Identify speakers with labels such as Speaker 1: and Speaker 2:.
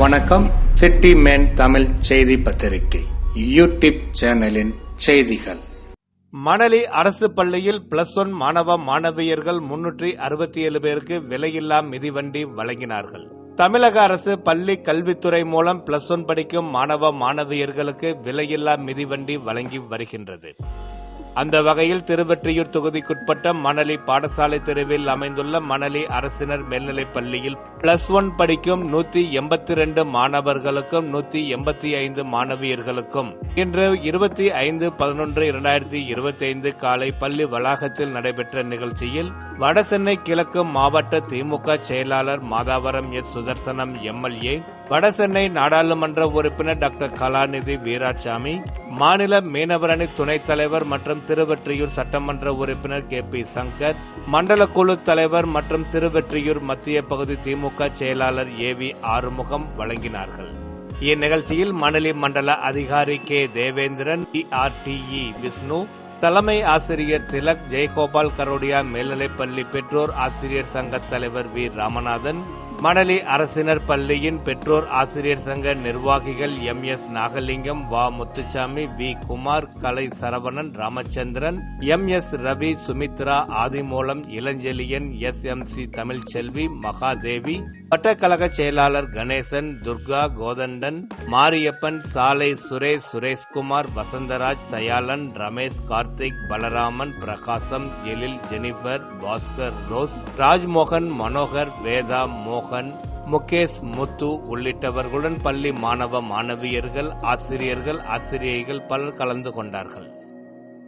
Speaker 1: வணக்கம். City man Tamil செய்தி பத்திரிகை யூடியூப் சேனலின் செய்திகள்.
Speaker 2: மணலி அரசு பள்ளியில் பிளஸ் ஒன் மாணவ மாணவியர்கள் முன்னூற்றி அறுபத்தி ஏழு பேருக்கு விலையில்லா மிதிவண்டி வழங்கினார்கள். தமிழக அரசு பள்ளி கல்வித்துறை மூலம் பிளஸ் ஒன் படிக்கும் மாணவ மாணவியர்களுக்கு விலையில்லா மிதிவண்டி வழங்கி வருகின்றது. அந்த வகையில் திருவெற்றியூர் தொகுதிக்குட்பட்ட மணலி பாடசாலை தெருவில் அமைந்துள்ள மணலி அரசினர் மேல்நிலைப் பள்ளியில் பிளஸ் ஒன் படிக்கும் நூத்தி எண்பத்தி ரெண்டு மாணவர்களுக்கும் நூத்தி எண்பத்தி ஐந்து மாணவியர்களுக்கும் இன்று இருபத்தி ஐந்து பதினொன்று இரண்டாயிரத்தி இருபத்தி ஐந்து காலை பள்ளி வளாகத்தில் நடைபெற்ற நிகழ்ச்சியில் வடசென்னை கிழக்கு மாவட்ட திமுக செயலாளர் மாதாவரம் எஸ் சுதர்சனம் எம்எல்ஏ வடசென்னை நாடாளுமன்ற உறுப்பினர் டாக்டர் கலாநிதி வீராசாமி மாநில மீனவரணி துணைத் தலைவர் மற்றும் திருவெற்றியூர் சட்டமன்ற உறுப்பினர் கே பி சங்கர் மண்டல குழு தலைவர் மற்றும் திருவெற்றியூர் மத்திய பகுதி திமுக செயலாளர் ஏ வி ஆறுமுகம் வழங்கினார்கள். இந்நிகழ்ச்சியில் மணலி மண்டல அதிகாரி கே தேவேந்திரன் டிஆர்டிஇ விஷ்ணு தலைமை ஆசிரியர் திலக் ஜெயகோபால் கரோடியா மேல்நிலைப்பள்ளி பெற்றோர் ஆசிரியர் சங்க தலைவர் வி ராமநாதன் மணலி அரசினர் பள்ளியின் பெற்றோர் ஆசிரியர் சங்க நிர்வாகிகள் M S Nagalingam Va. Muthusamy V. Kumar Kalai Saravanan Ramachandran M S Ravi Sumithra Adhimoolam Ilanchezhiyan S. M. C. Tamilselvi Mahadevi வட்டக்கழக செயலாளர் கணேசன் துர்கா கோதண்டன் மாரியப்பன் சாலை சுரேஷ் சுரேஷ்குமார் வசந்தராஜ் தயாளன் ரமேஷ் கார்த்திக் பலராமன் பிரகாசம் எழில் ஜெனிபர் பாஸ்கர் ரோஸ் ராஜ்மோகன் மனோகர் வேதா மோகன் மோகன் முகேஷ் முத்து உள்ளிட்டவர்களுடன் பள்ளி மாணவ மாணவியர்கள் ஆசிரியர்கள் ஆசிரியைகள் பலர் கலந்து கொண்டார்கள்.